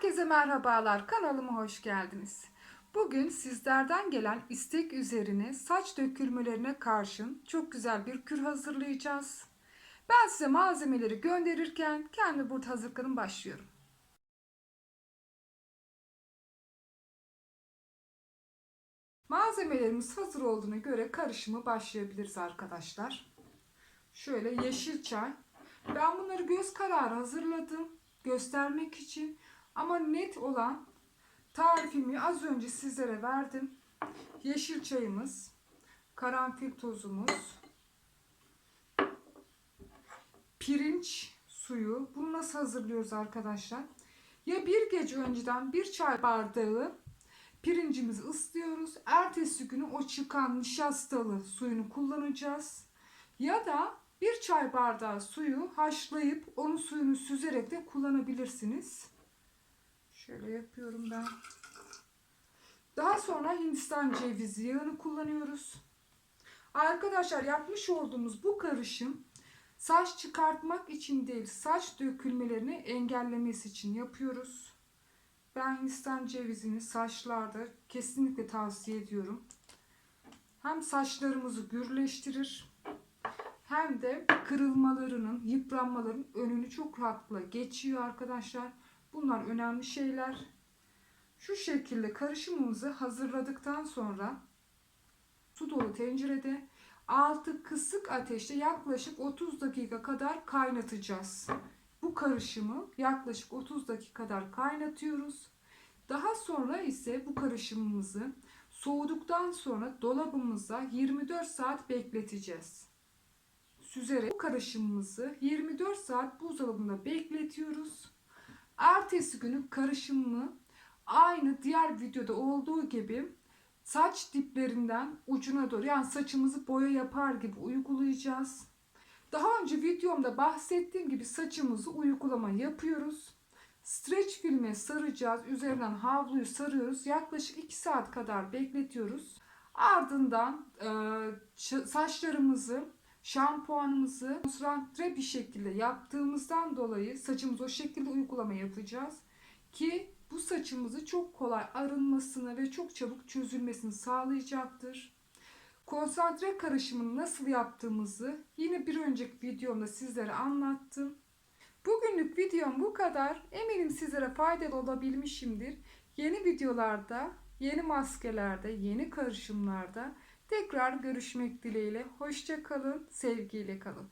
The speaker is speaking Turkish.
Herkese merhabalar. Kanalıma hoş geldiniz. Bugün sizlerden gelen istek üzerine saç dökülmelerine karşın çok güzel bir kür hazırlayacağız. Ben size malzemeleri gönderirken kendi burada hazırlıklarım başlıyorum. Malzemelerimiz hazır olduğuna göre karışımı başlayabiliriz arkadaşlar. Şöyle yeşil çay. Ben bunları göz kararı hazırladım göstermek için ama net olan tarifimi az önce sizlere verdim. Yeşil çayımız, karanfil tozumuz, pirinç suyu. Bunu nasıl hazırlıyoruz arkadaşlar? Ya bir gece önceden bir çay bardağı pirincimizi ıslıyoruz. Ertesi günü o çıkan nişastalı suyunu kullanacağız. Ya da bir çay bardağı suyu haşlayıp onun suyunu süzerek de kullanabilirsiniz. Şöyle yapıyorum ben. Daha sonra Hindistan cevizi yağını kullanıyoruz. Arkadaşlar yapmış olduğumuz bu karışım saç çıkartmak için değil saç dökülmelerini engellemesi için yapıyoruz. Ben Hindistan cevizini saçlarda kesinlikle tavsiye ediyorum. Hem saçlarımızı gürleştirir hem de kırılmalarının, yıpranmaların önünü çok rahatlıkla geçiyor arkadaşlar. Bunlar önemli şeyler. Şu şekilde karışımımızı hazırladıktan sonra su dolu tencerede altı kısık ateşte yaklaşık 30 dakika kadar kaynatacağız. Bu karışımı yaklaşık 30 dakika kadar kaynatıyoruz. Daha sonra ise bu karışımımızı soğuduktan sonra dolabımıza 24 saat bekleteceğiz süzerek bu karışımımızı 24 saat buzdolabında bekletiyoruz. Ertesi günü karışımı aynı diğer videoda olduğu gibi saç diplerinden ucuna doğru yani saçımızı boya yapar gibi uygulayacağız. Daha önce videomda bahsettiğim gibi saçımızı uygulama yapıyoruz. Streç filme saracağız. Üzerinden havluyu sarıyoruz. Yaklaşık 2 saat kadar bekletiyoruz. Ardından saçlarımızı şampuanımızı konsantre bir şekilde yaptığımızdan dolayı saçımızı o şekilde uygulama yapacağız. Ki bu saçımızı çok kolay arınmasını ve çok çabuk çözülmesini sağlayacaktır. Konsantre karışımını nasıl yaptığımızı yine bir önceki videomda sizlere anlattım. Bugünlük videom bu kadar. Eminim sizlere faydalı olabilmişimdir. Yeni videolarda, yeni maskelerde, yeni karışımlarda Tekrar görüşmek dileğiyle. Hoşça kalın, sevgiyle kalın.